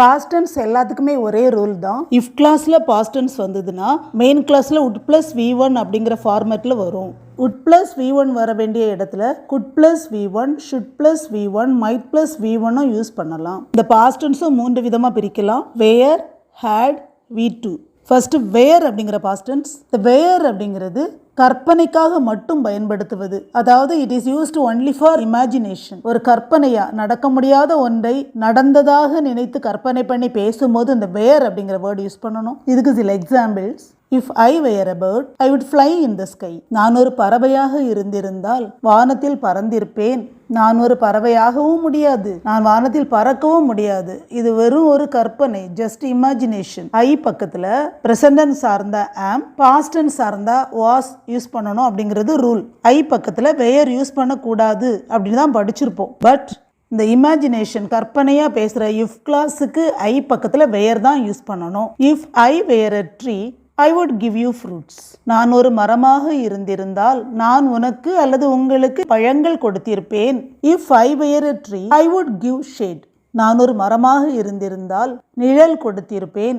Past tense எல்லாத்துக்குமே ஒரே rule தான். இஃப் கிளாஸில் பாஸ்ட் டென்ஸ் வந்ததுன்னா மெயின் கிளாஸில் உட் ப்ளஸ் வி ஒன் அப்படிங்கிற ஃபார்மேட்டில் வரும். உட் ப்ளஸ் வி ஒன் வர வேண்டிய இடத்துல could plus V one should plus V one might plus V ஒன்னும் யூஸ் பண்ணலாம். இந்த பாஸ்ட் டென்ஸும் மூன்று விதமாக பிரிக்கலாம். Were had V two first were அப்படிங்கிற பாஸ்டன்ஸ் இந்த வேர் அப்படிங்கிறது கற்பனைக்காக மட்டும் பயன்படுத்துவது. அதாவது it is used only for imagination ஒரு கற்பனையா நடக்க முடியாத ஒன்றை நடந்ததாக நினைத்து கற்பனை பண்ணி பேசும்போது இந்த வேர் அப்படிங்கிற வேர்டு யூஸ் பண்ணணும். இதுக்கு சில examples if I were a bird I would fly in the sky நான் ஒரு பறவையாக இருந்திருந்தால் வானத்தில் பறந்திருப்பேன். நான் ஒரு பறவையாகவும் முடியாது. நான் வானத்தில் பறக்கவும் முடியாது. இது வெறும் ஒரு கற்பனை ஜஸ்ட் இமேஜினேஷன் ஐ பக்கத்தில் பிரசன்டன் சார்ந்த ஆம் பாஸ்டன் சார்ந்தா வாஸ் யூஸ் பண்ணணும் அப்படிங்கிறது ரூல் ஐ பக்கத்தில் வேர் யூஸ் பண்ணக்கூடாது அப்படின்னு தான் படிச்சிருப்போம். பட் இந்த இமேஜினேஷன் கற்பனையாக பேசுகிற இஃப் கிளாஸுக்கு ஐ பக்கத்தில் வேர் தான் யூஸ் பண்ணணும். If I were tree I would give you fruits நான் ஒரு மரமாக இருந்திருந்தால் நான் உனக்கு அல்லது உங்களுக்கு பழங்கள் கொடுத்திருப்பேன். If I were a tree I would give shade நான் ஒரு மரமாக இருந்திருந்தால் நிழல் கொடுத்திருப்பேன்.